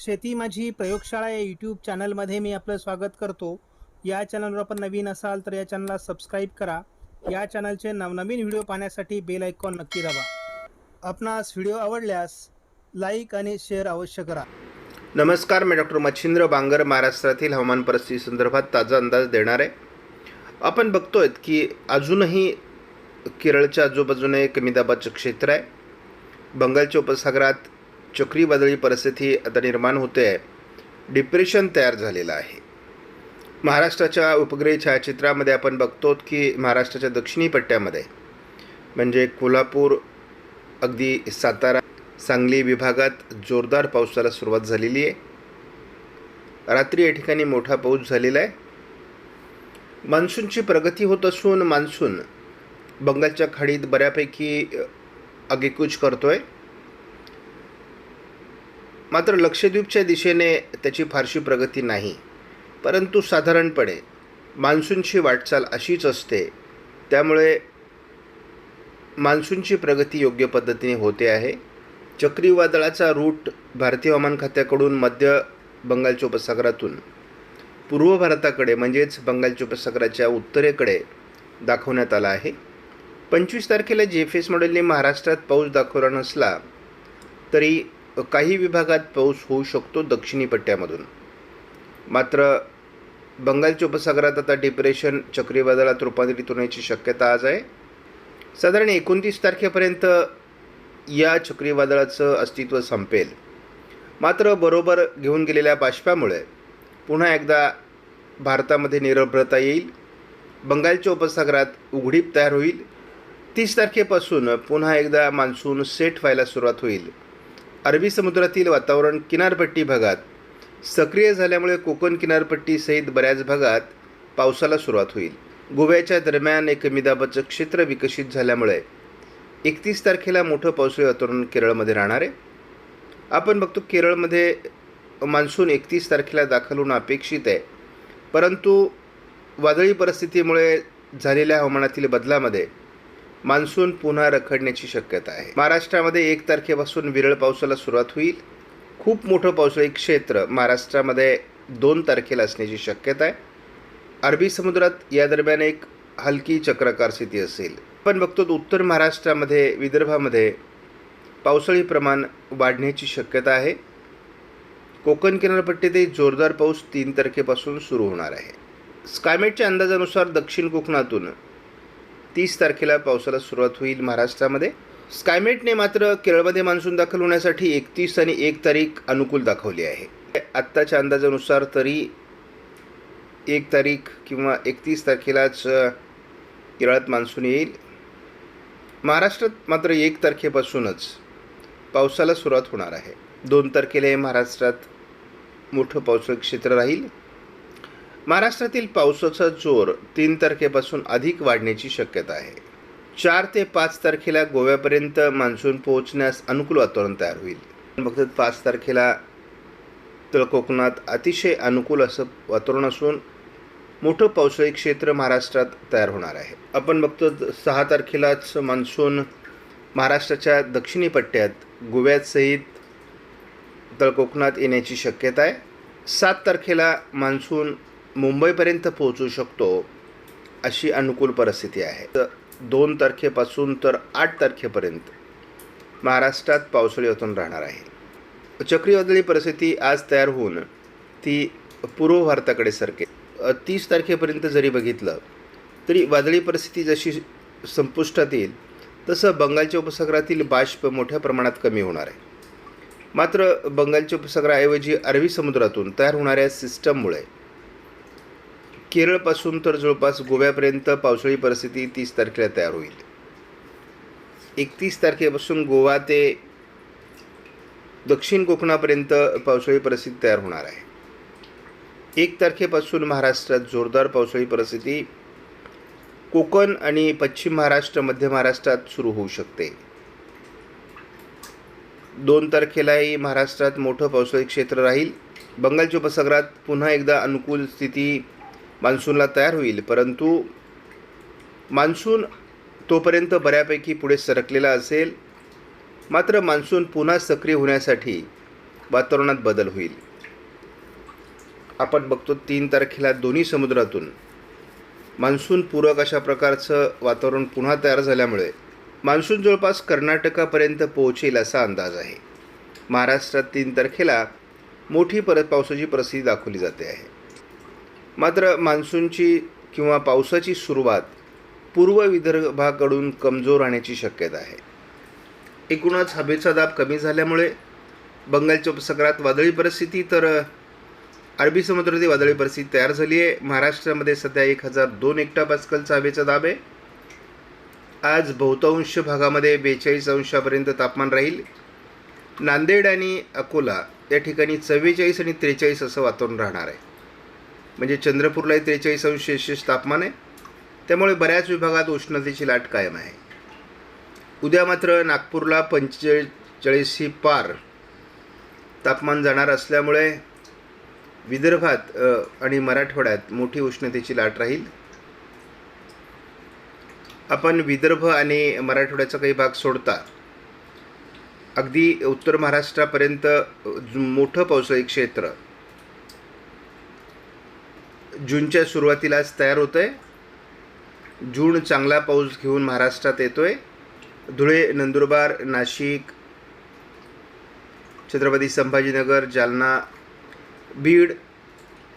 शेती माझी प्रयोगशाळा या यूट्यूब चॅनलमध्ये मी आपलं स्वागत करतो. या चॅनलवर आपण नवीन असाल तर या चॅनलला सबस्क्राईब करा. या चॅनलचे नवनवीन व्हिडिओ पाहण्यासाठी बेल आयकॉन नक्की दाबा. आपणास व्हिडिओ आवडल्यास लाईक आणि शेअर अवश्य करा. नमस्कार मी डॉक्टर मच्छिंद्र बांगर महाराष्ट्रातील हवामान परिस्थिती संदर्भात ताजा अंदाज देणार. आहे आपण बघतोय की अजूनही केरळच्या आजूबाजूने कमी दाबाचं क्षेत्र आहे. बंगालच्या उपसागरात चक्रीवादळी परिस्थिती आता निर्माण होते आहे. डिप्रेशन तयार झालेलं आहे. महाराष्ट्राच्या उपग्रही छायाचित्रामध्ये आपण बघतो की महाराष्ट्राच्या दक्षिणी पट्ट्यामध्ये म्हणजे कोल्हापूर अगदी सातारा सांगली विभागात जोरदार पावसाला सुरुवात झालेली आहे. रात्री या ठिकाणी मोठा पाऊस झालेला आहे. मान्सूनची प्रगती होत असून मान्सून बंगालच्या खाडीत बऱ्यापैकी आगेकूच करतो आहे मात्र लक्षद्वीपच्या दिशेने त्याची फारशी प्रगती नाही. परंतु साधारणपणे मान्सूनची वाटचाल अशीच असते. त्यामुळे मान्सूनची प्रगती योग्य पद्धतीने होते आहे. चक्रीवादळाचा रूट भारतीय हवामान खात्याकडून मध्य बंगालच्या उपसागरातून पूर्व भारताकडे म्हणजेच बंगालच्या उपसागराच्या उत्तरेकडे दाखवण्यात आला आहे. पंचवीस तारखेला जी एफ एस मॉडेलने महाराष्ट्रात पाऊस दाखवला नसला तरी काही विभागात पाऊस होऊ शकतो दक्षिणी पट्ट्यामधून. मात्र बंगालच्या उपसागरात आता डिप्रेशन चक्रीवादळात रूपांतरित होण्याची शक्यता आज आहे. साधारण एकोणतीस तारखेपर्यंत या चक्रीवादळाचं अस्तित्व संपेल. मात्र बरोबर घेऊन गेलेल्या बाष्पामुळे पुन्हा एकदा भारतामध्ये निरभ्रता येईल. बंगालच्या उपसागरात उघडीप तयार होईल. तीस तारखेपासून पुन्हा एकदा मान्सून सेट व्हायला सुरुवात होईल. अरबी समुद्रातील वातावरण किनारपट्टी भागात. सक्रिय झाल्यामुळे कोकण किनारपट्टीसहित बऱ्याच भागात पावसाला सुरुवात होईल. गोव्याच्या दरम्यान एक मिदाबाचं क्षेत्र विकसित झाल्यामुळे एकतीस तारखेला मोठं पावसाळी वातावरण केरळमध्ये राहणार आहे. आपण बघतो केरळमध्ये मान्सून एकतीस तारखेला दाखल होणं अपेक्षित आहे. परंतु वादळी परिस्थितीमुळे झालेल्या हवामानातील बदलामध्ये मान्सून पुन्हा रखडण्याची शक्यता आहे. महाराष्ट्रामध्ये एक तारखेपासून विरळ पावसाला सुरुवात होईल. खूप मोठं पावसाळी क्षेत्र महाराष्ट्रामध्ये दोन तारखेला असण्याची शक्यता आहे. अरबी समुद्रात या दरम्यान एक हलकी चक्राकार स्थिती असेल. पण बघतो तर उत्तर महाराष्ट्रामध्ये विदर्भामध्ये पावसाळी प्रमाण वाढण्याची शक्यता आहे. कोकण किनारपट्टीतही जोरदार पाऊस तीन तारखेपासून सुरू होणार आहे. स्कायमेटच्या अंदाजानुसार दक्षिण कोकणातून तीस तारखेला पावसाला सुरुवात होईल महाराष्ट्रामध्ये. स्कायमेटने मात्र केरळमध्ये मान्सून दाखल होण्यासाठी एकतीस आणि एक तारीख अनुकूल दाखवली आहे. आत्ताच्या अंदाजानुसार तरी एक तारीख किंवा एकतीस तारखेलाच केरळात मान्सून येईल. महाराष्ट्रात मात्र एक तारखेपासूनच पावसाला सुरुवात होणार आहे. दोन तारखेला हे महाराष्ट्रात मोठं पावसाळी क्षेत्र राहील. महाराष्ट्रातील पावसाचा जोर तीन तारखेपासून अधिक वाढण्याची शक्यता आहे. चार ते पाच तारखेला गोव्यापर्यंत मान्सून पोहोचण्यास अनुकूल वातावरण तयार होईल. फक्त पाच तारखेला तळ कोकणात अतिशय अनुकूल असं वातावरण असून मोठं पावसाळी क्षेत्र महाराष्ट्रात तयार होणार आहे. आपण बघतो सहा तारखेलाच मान्सून महाराष्ट्राच्या दक्षिणी पट्ट्यात गोव्यासहित तळ कोकणात येण्याची शक्यता आहे. सात तारखेला मान्सून मुंबईपर्यंत पोहोचू शकतो अशी अनुकूल परिस्थिती आहे. तर दोन तारखेपासून तर आठ तारखेपर्यंत महाराष्ट्रात पावसाळी वातावरण राहणार आहे. चक्रीवादळी परिस्थिती आज तयार होऊन ती पूर्व भारताकडे सरके तीस तारखेपर्यंत जरी बघितलं तरी वादळी परिस्थिती जशी संपुष्टात येईल तसं बंगालच्या उपसागरातील बाष्प मोठ्या प्रमाणात कमी होणार आहे. मात्र बंगालच्या उपसागराऐवजी अरबी समुद्रातून तयार होणाऱ्या सिस्टममुळे केरळपासून तर जवळपास गोव्यापर्यंत पावसाळी परिस्थिती तीस तारखेला तयार होईल. एकतीस तारखेपासून गोवा ते दक्षिण कोकणापर्यंत पावसाळी परिस्थिती तयार होणार आहे. एक तारखेपासून महाराष्ट्रात जोरदार पावसाळी परिस्थिती कोकण आणि पश्चिम महाराष्ट्र मध्य महाराष्ट्रात सुरू होऊ शकते. दोन तारखेलाही महाराष्ट्रात मोठं पावसाळी क्षेत्र राहील. बंगालच्या उपसागरात पुन्हा एकदा अनुकूल स्थिती मान्सूनला तयार होईल परंतु मान्सून तोपर्यंत बऱ्यापैकी पुढे सरकलेला असेल. मात्र मान्सून पुन्हा सक्रिय होण्यासाठी वातावरणात बदल होईल. आपण बघतो तीन तारखेला दोन्ही समुद्रातून मान्सून पूरक अशा प्रकारचं वातावरण पुन्हा तयार झाल्यामुळे मान्सून जवळपास कर्नाटकापर्यंत पोहोचेल असा अंदाज आहे. महाराष्ट्रात तीन तारखेला मोठी परत पावसाची परिस्थिती दाखवली जाते आहे. मात्र मान्सूनची किंवा पावसाची सुरुवात पूर्व विदर्भाकडून कमजोर राहण्याची शक्यता आहे. एकूणच हवेचा दाब कमी झाल्यामुळे बंगालच्या उपसागरात वादळी परिस्थिती तर अरबी समुद्रातील वादळी परिस्थिती तयार झाली आहे. महाराष्ट्रामध्ये सध्या एक हजार दोन एकटा पास्कलचा हवेचा दाब आहे. आज बहुतांश भागामध्ये बेचाळीस अंशापर्यंत तापमान राहील. नांदेड आणि अकोला या ठिकाणी चव्वेचाळीस आणि त्रेचाळीस असं वातावरण राहणार आहे. म्हणजे चंद्रपूरलाही त्रेचाळीस अंश सेल्सिअस तापमान आहे. त्यामुळे बऱ्याच विभागात उष्णतेची लाट कायम आहे. उद्या मात्र नागपूरला पंचेचाळीस ही पार तापमान जाणार असल्यामुळे विदर्भात आणि मराठवाड्यात मोठी उष्णतेची लाट राहील. आपण विदर्भ आणि मराठवाड्याचा काही भाग सोडता अगदी उत्तर महाराष्ट्रापर्यंत मोठं पावसाळी क्षेत्र जूनच्या सुरुवातीलाच तयार होतं आहे जून चांगला पाऊस घेऊन महाराष्ट्रात येतो आहे धुळे नंदुरबार नाशिक छत्रपती संभाजीनगर जालना बीड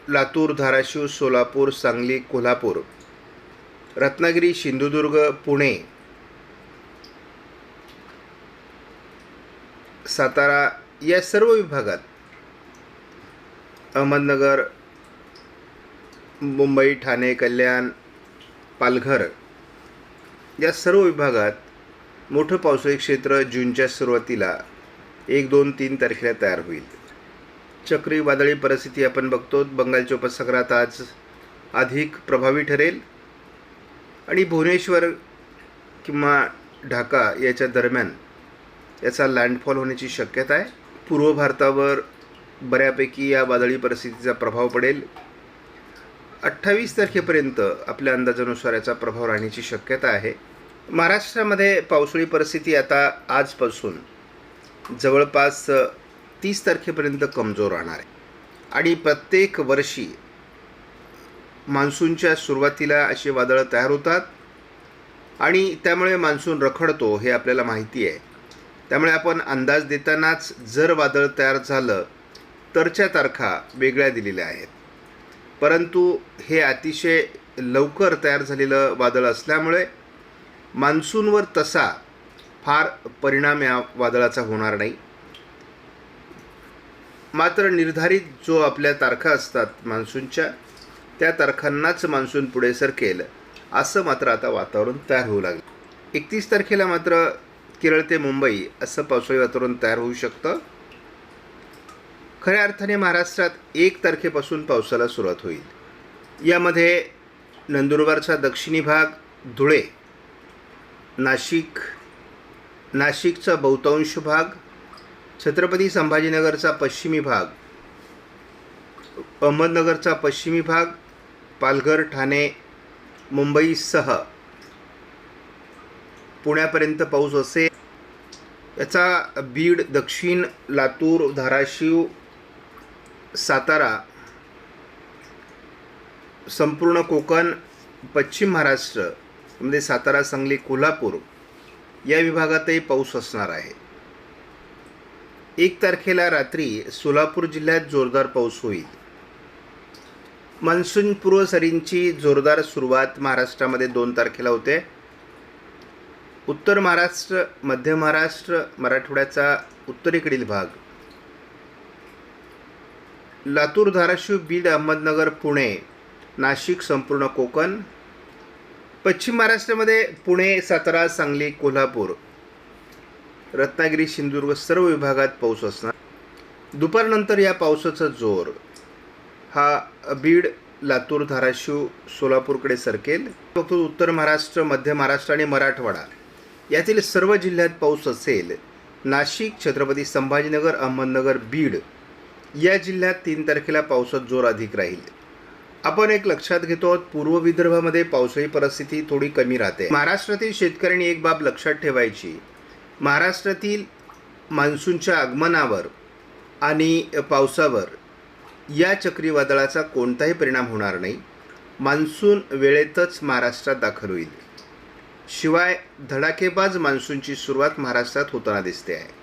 लातूर धाराशिव सोलापूर सांगली कोल्हापूर रत्नागिरी सिंधुदुर्ग पुणे सातारा या सर्व विभागात अहमदनगर मुंबई ठाणे कल्याण पालघर या सर्व विभागात मोठं पावसाळी क्षेत्र जूनच्या सुरुवातीला एक दोन तीन तारखेला तयार होईल. चक्री वादळी परिस्थिती आपण बघतो. बंगालच्या उपसागरात आज अधिक प्रभावी ठरेल आणि भुवनेश्वर किंवा ढाका याच्या दरम्यान याचा लँडफॉल होण्याची शक्यता आहे. पूर्व भारतावर बऱ्यापैकी या वादळी परिस्थितीचा प्रभाव पडेल. अठ्ठावीस तारखेपर्यंत आपल्या अंदाजानुसार याचा प्रभाव राहण्याची शक्यता आहे. महाराष्ट्रामध्ये पावसाळी परिस्थिती आता आजपासून जवळपास तीस तारखेपर्यंत कमजोर राहणार आहे. आणि प्रत्येक वर्षी मान्सूनच्या सुरुवातीला अशी वादळं तयार होतात आणि त्यामुळे मान्सून रखडतो हे आपल्याला माहिती आहे. त्यामुळे आपण अंदाज देतानाच जर वादळ तयार झालं तरच्या तारखा वेगळ्या दिलेल्या आहेत. परंतु हे अतिशय लवकर तयार झालेलं वादळ असल्यामुळे मान्सूनवर तसा फार परिणाम या वादळाचा होणार नाही. मात्र निर्धारित जो आपल्या तारखा असतात मान्सूनच्या त्या तारखांनाच मान्सून पुढे सरकेल असं मात्र आता वातावरण तयार होऊ लागलं. एकतीस तारखेला मात्र केरळ ते मुंबई असं पावसाळी वातावरण तयार होऊ शकतं. खऱ्या अर्थाने महाराष्ट्रात एक तारखेपासून पावसाला सुरुवात होईल. यामध्ये नंदुरबारचा दक्षिणी भाग धुळे नाशिक नाशिकचा बहुतांश भाग छत्रपती संभाजीनगरचा पश्चिमी भाग अहमदनगरचा पश्चिमी भाग पालघर ठाणे मुंबईसह पुण्यापर्यंत पाऊस असेल. याचा बीड दक्षिण लातूर धाराशिव सातारा संपूर्ण कोकण पश्चिम महाराष्ट्र म्हणजे सातारा सांगली कोल्हापूर या विभागातही पाऊस असणार आहे. एक तारखेला रात्री सोलापूर जिल्ह्यात जोरदार पाऊस होईल. मान्सूनपूर्व सरींची जोरदार सुरुवात महाराष्ट्रामध्ये दोन तारखेला होते. उत्तर महाराष्ट्र मध्य महाराष्ट्र मराठवाड्याचा उत्तरेकडील भाग लातूर धाराशिव बीड अहमदनगर पुणे नाशिक संपूर्ण कोकण पश्चिम महाराष्ट्रामध्ये पुणे सातारा सांगली कोल्हापूर रत्नागिरी सिंधुदुर्ग सर्व विभागात पाऊस असणार. दुपारनंतर या पावसाचा जोर हा बीड लातूर धाराशिव सोलापूरकडे सरकेल. फक्त उत्तर महाराष्ट्र मध्य महाराष्ट्र आणि मराठवाडा यातील सर्व जिल्ह्यात पाऊस असेल. नाशिक छत्रपती संभाजीनगर अहमदनगर बीड या जिल्ह्यात तीन तारखेला पावसात जोर अधिक राहील. आपण एक लक्षात घेतो आहोत पूर्व विदर्भामध्ये पावसाळी परिस्थिती थोडी कमी राहते. महाराष्ट्रातील शेतकऱ्यांनी एक बाब लक्षात ठेवायची. महाराष्ट्रातील मान्सूनच्या आगमनावर आणि पावसावर या चक्रीवादळाचा कोणताही परिणाम होणार नाही. मान्सून वेळेतच महाराष्ट्रात दाखल होईल. शिवाय धडाकेबाज मान्सूनची सुरुवात महाराष्ट्रात होताना दिसते आहे.